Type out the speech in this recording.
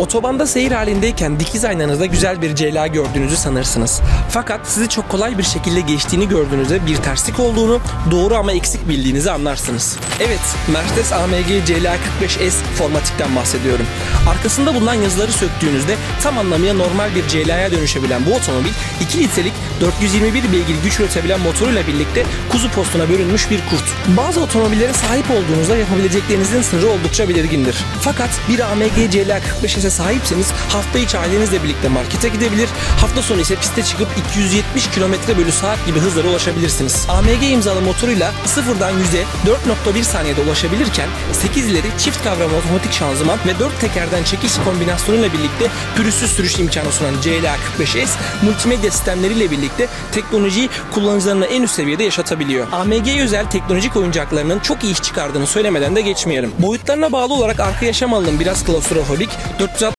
Otobanda seyir halindeyken dikiz aynanızda güzel bir CLA gördüğünüzü sanırsınız. Fakat sizi çok kolay bir şekilde geçtiğini gördüğünüzde bir terslik olduğunu, doğru ama eksik bildiğinizi anlarsınız. Evet, Mercedes AMG CLA 45S formatikten bahsediyorum. Arkasında bulunan yazıları söktüğünüzde tam anlamıyla normal bir CLA'ya dönüşebilen bu otomobil 2 litrelik 421 beygir güç üretebilen motoruyla birlikte kuzu postuna bölünmüş bir kurt. Bazı otomobillere sahip olduğunuzda yapabileceklerinizin sırrı oldukça belirgindir. Fakat bir AMG CLA 45S'e sahipseniz hafta içi ailenizle birlikte markete gidebilir, hafta sonu ise piste çıkıp 270 km bölü saat gibi hızlara ulaşabilirsiniz. AMG imzalı motoruyla sıfırdan 100'e 4.1 saniyede ulaşabilirken 8 ileri çift kavram otomatik şanzıman ve 4 tekerden çekiş kombinasyonuyla birlikte pürüzsüz sürüş imkanı sunan CLA 45S multimedya sistemleriyle birlikte teknolojiyi kullanıcılarına en üst seviyede yaşatabiliyor. AMG özel teknolojik oyuncaklarının çok iyi iş çıkardığını söylemeden de geçmeyelim. Boyutlarına bağlı olarak arka yaşam alanı biraz klostrofobik,